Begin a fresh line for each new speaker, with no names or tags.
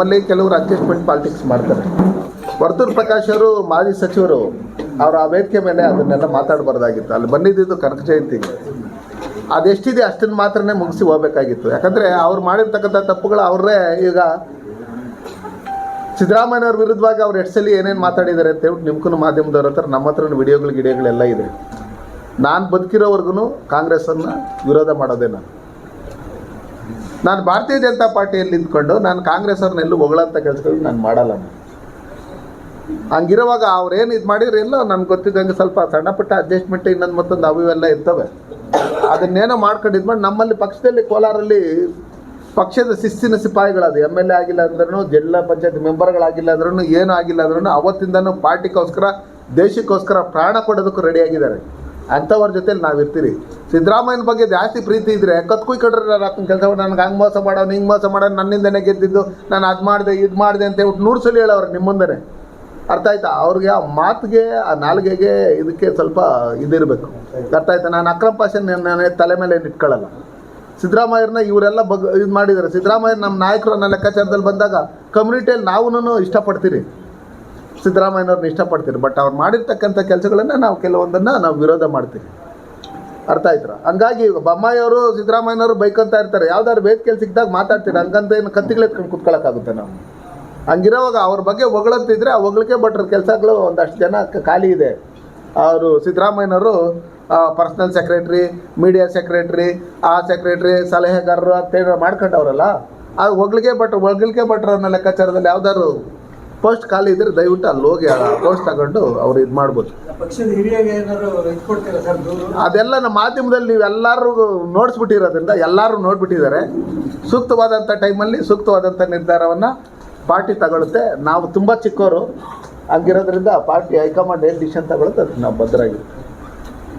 ನಮ್ಮಲ್ಲಿ ಕೆಲವರು adjustment politics ಮಾಡ್ತಾರೆ. ವರ್ತೂರ್ ಪ್ರಕಾಶ್ ಅವರು, ಮಾಜಿ ಸಚಿವರು, ಅವರು ಆ ವೇದಿಕೆ ಮೇಲೆ ಅದನ್ನೆಲ್ಲ ಮಾತಾಡಬಾರ್ದಾಗಿತ್ತು. ಅಲ್ಲಿ ಬಂದಿದ್ದು ಕನಕ ಜಯಂತಿಗೆ ಅದೆಷ್ಟಿದೆ ಅಷ್ಟನ್ನು ಮಾತ್ರನೇ ಮುಗಿಸಿ ಹೋಗ್ಬೇಕಾಗಿತ್ತು. ಯಾಕಂದರೆ ಅವ್ರು ಮಾಡಿರ್ತಕ್ಕಂಥ ತಪ್ಪುಗಳು ಅವ್ರೇ ಈಗ ಸಿದ್ದರಾಮಯ್ಯವ್ರ ವಿರುದ್ಧವಾಗಿ ಅವ್ರು ಎಷ್ಟು ಸಲ ಏನೇನು ಮಾತಾಡಿದ್ದಾರೆ ಅಂತ ಹೇಳ್ಬಿಟ್ಟು ನಿಮ್ಗೂ ಮಾಧ್ಯಮದವ್ರ ಹತ್ರ ನಮ್ಮ ಹತ್ರ ವಿಡಿಯೋಗಳು, ಗಿಡಿಯೋಗಳೆಲ್ಲ ಇದೆ. ನಾನು ಬದುಕಿರೋವರೆಗೂ ಕಾಂಗ್ರೆಸ್ಸನ್ನು ವಿರೋಧ ಮಾಡೋದೇ ನಾನು. ನಾನು ಭಾರತೀಯ ಜನತಾ ಪಾರ್ಟಿಯಲ್ಲಿ ನಿಂತ್ಕೊಂಡು ನಾನು ಕಾಂಗ್ರೆಸ್ ಅವ್ರನ್ನ ಎಲ್ಲೂ ಹೊಗಳಂತ ಕೆಲಸಗಳು ನಾನು ಮಾಡಲ್ಲ. ಹಂಗಿರುವಾಗ ಅವ್ರೇನು ಇದು ಮಾಡಿದ್ರೆ ಎಲ್ಲೋ ನನ್ಗೆ ಗೊತ್ತಿದ್ದಂಗೆ ಸ್ವಲ್ಪ ಸಣ್ಣ ಪುಟ್ಟ ಅಡ್ಜಸ್ಟ್ಮೆಂಟ್ ಇನ್ನೊಂದು ಮತ್ತೊಂದು ಅವು ಇವೆಲ್ಲ ಇರ್ತವೆ. ಅದನ್ನೇನೋ ಮಾಡ್ಕೊಂಡು ಮಾಡಿ ನಮ್ಮಲ್ಲಿ ಪಕ್ಷದಲ್ಲಿ ಕೋಲಾರಲ್ಲಿ ಪಕ್ಷದ ಶಿಸ್ತಿನ ಸಿಪಾಯಿಗಳದು ಎಂ ಎಲ್ ಎ ಆಗಿಲ್ಲ ಅಂದ್ರೂ ಜಿಲ್ಲಾ ಪಂಚಾಯತ್ ಮೆಂಬರ್ಗಳಾಗಿಲ್ಲ ಅಂದ್ರೂ ಏನೂ ಆಗಿಲ್ಲ ಅಂದ್ರೂ ಅವತ್ತಿಂದನೂ ಪಾರ್ಟಿಗೋಸ್ಕರ, ದೇಶಕ್ಕೋಸ್ಕರ ಪ್ರಾಣ ಕೊಡೋದಕ್ಕೂ ರೆಡಿಯಾಗಿದ್ದಾರೆ ಅಂಥವ್ರ ನಾವು ಇರ್ತೀರಿ ಸಿದ್ದರಾಮಯ್ಯನ ಬಗ್ಗೆ ಜಾಸ್ತಿ ಪ್ರೀತಿ ಇದ್ದರೆ ಕತ್ಕುಯ್ ನಾನು ಹಾಕೊಂಡು ಕೆಲಸ ಮಾಡಿ ನನಗೆ ಹಂಗೆ ಮೋಸ ಮಾಡೋನು ಹಿಂಗೆ ಮೋಸ ಮಾಡೋನು ನನ್ನಿಂದನೇ ಗೆದ್ದಿದ್ದು. ನಾನು ಅದು ಮಾಡಿದೆ, ಇದು ಮಾಡಿದೆ ಅಂತ ಹೇಳ್ಬಿಟ್ಟು ನೂರು ಸಲ ಹೇಳೋರು ನಿಮ್ಮ ಮುಂದೆನೇ. ಅರ್ಥ ಆಯ್ತಾ? ಅವ್ರಿಗೆ ಆ ಮಾತಿಗೆ, ಆ ನಾಲ್ಗೆಗೆ ಇದಕ್ಕೆ ಸ್ವಲ್ಪ ಇದಿರಬೇಕು. ಅರ್ಥ ಆಯ್ತಾ? ನಾನು ಅಕ್ರಮ ಪಾಷನ್ ನಾನು ತಲೆ ಮೇಲೆ ಏನು ಇಟ್ಕೊಳ್ಳಲ್ಲ ಸಿದ್ದರಾಮಯ್ಯರನ್ನ ಇವರೆಲ್ಲ ಬಗ್ ಇದು ಮಾಡಿದ್ದಾರೆ ಸಿದ್ದರಾಮಯ್ಯ ನಮ್ಮ ನಾಯಕರು ನನ್ನ ಲೆಕ್ಕಾಚಾರದಲ್ಲಿ ಬಂದಾಗ ಕಮ್ಯುನಿಟಿಯಲ್ಲಿ ನಾವು ಇಷ್ಟಪಡ್ತೀರಿ. ಸಿದ್ದರಾಮಯ್ಯನವ್ರನ್ನ ಇಷ್ಟಪಡ್ತೀರಿ. ಬಟ್ ಅವ್ರು ಮಾಡಿರ್ತಕ್ಕಂಥ ಕೆಲಸಗಳನ್ನು ನಾವು ಕೆಲವೊಂದನ್ನು ನಾವು ವಿರೋಧ ಮಾಡ್ತೀವಿ. ಅರ್ಥ ಆಯ್ತರ? ಹಂಗಾಗಿ ಬೊಮ್ಮಾಯಿಯವರು, ಸಿದ್ದರಾಮಯ್ಯನವರು ಬೈಕಂತ ಇರ್ತಾರೆ. ಯಾವ್ದಾದ್ರು ವೇದಿಕೆಯಲ್ಲಿ ಸಿಕ್ಕಿದಾಗ ಮಾತಾಡ್ತೀರಿ? ಹಂಗಂತ ಏನು ಕತ್ತಿಗಳೆತ್ಕೊಂಡು ಕುತ್ಕೊಳ್ಳೋಕ್ಕಾಗುತ್ತೆ ನಾವು? ಹಂಗಿರೋವಾಗ ಅವ್ರ ಬಗ್ಗೆ ಹೊಗಳಂತಿದ್ರೆ ಆ ಹೊಗಳಿಕೆ ಭಟ್ರ ಕೆಲಸಗಳು ಒಂದಷ್ಟು ಜನ ಖಾಲಿ ಇದೆ. ಅವರು ಸಿದ್ದರಾಮಯ್ಯನವರು ಪರ್ಸ್ನಲ್ ಸೆಕ್ರೆಟ್ರಿ, ಮೀಡಿಯಾ ಸೆಕ್ರೆಟ್ರಿ, ಆ ಸೆಕ್ರೆಟ್ರಿ, ಸಲಹೆಗಾರರು ಅಂತೇಳಿ ಮಾಡ್ಕೊಂಡವ್ರಲ್ಲ, ಆ ಹೊಗಳಿಕೆ ಭಟ್ರು, ಹೊಗಳಿಕೆ ಭಟ್ರನ್ನ ಲೆಕ್ಕಾಚಾರದಲ್ಲಿ ಯಾವ್ದಾದ್ರು ಪೋಸ್ಟ್ ಖಾಲಿ ಇದ್ರೆ ದಯವಿಟ್ಟು ಅಲ್ಲಿ ಹೋಗಿ ಪೋಸ್ಟ್ ತಗೊಂಡು ಅವ್ರು ಇದು ಮಾಡ್ಬೋದು. ಅದೆಲ್ಲ ನಮ್ಮ ಮಾಧ್ಯಮದಲ್ಲಿ ನೀವು ಎಲ್ಲರೂ ನೋಡಿಸ್ಬಿಟ್ಟಿರೋದ್ರಿಂದ ಎಲ್ಲರೂ ನೋಡ್ಬಿಟ್ಟಿದ್ದಾರೆ. ಸೂಕ್ತವಾದಂಥ ಟೈಮಲ್ಲಿ ಸೂಕ್ತವಾದಂಥ ನಿರ್ಧಾರವನ್ನು ಪಾರ್ಟಿ ತಗೊಳುತ್ತೆ ನಾವು ತುಂಬ ಚಿಕ್ಕವರು ಹಂಗಿರೋದ್ರಿಂದ ಪಾರ್ಟಿ ಹೈಕಮಾಂಡ್ ಏನು ಡಿಸಿಷನ್ ತಗೊಳುತ್ತೆ ಅದಕ್ಕೆ ನಾವು ಭದ್ರಾಗಿರ್ತೀವಿ